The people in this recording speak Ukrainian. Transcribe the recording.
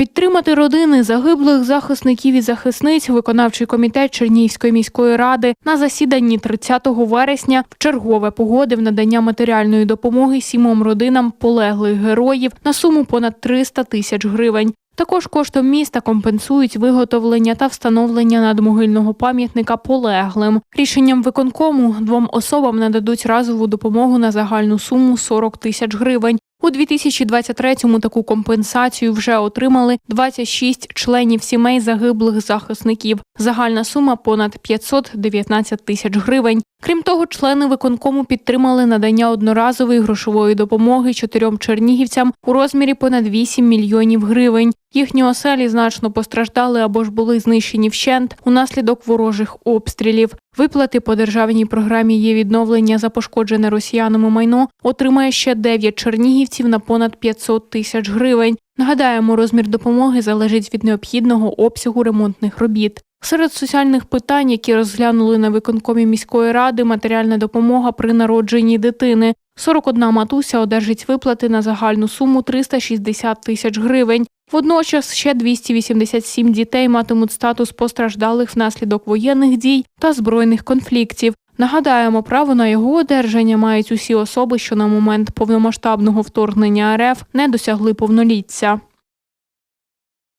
Підтримати родини загиблих захисників і захисниць виконавчий комітет Чернігівської міської ради на засіданні 30 вересня в чергове погодив надання матеріальної допомоги сімом родинам полеглих героїв на суму понад 300 тисяч гривень. Також коштом міста компенсують виготовлення та встановлення надмогильного пам'ятника полеглим. Рішенням виконкому двом особам нададуть разову допомогу на загальну суму 40 тисяч гривень. У 2023-му таку компенсацію вже отримали 26 членів сімей загиблих захисників. Загальна сума понад 519 тисяч гривень. Крім того, члени виконкому підтримали надання одноразової грошової допомоги чотирьом чернігівцям у розмірі понад 8 мільйонів гривень. Їхні оселі значно постраждали або ж були знищені вщент унаслідок ворожих обстрілів. Виплати по державній програмі є відновлення за пошкоджене росіянами майно отримає ще 9 чернігівців на понад 500 тисяч гривень. Нагадаємо, розмір допомоги залежить від необхідного обсягу ремонтних робіт. Серед соціальних питань, які розглянули на виконкомі міської ради, матеріальна допомога при народженні дитини. 41 матуся одержить виплати на загальну суму 360 тисяч гривень. Водночас ще 287 дітей матимуть статус постраждалих внаслідок воєнних дій та збройних конфліктів. Нагадаємо, право на його одержання мають усі особи, що на момент повномасштабного вторгнення РФ не досягли повноліття.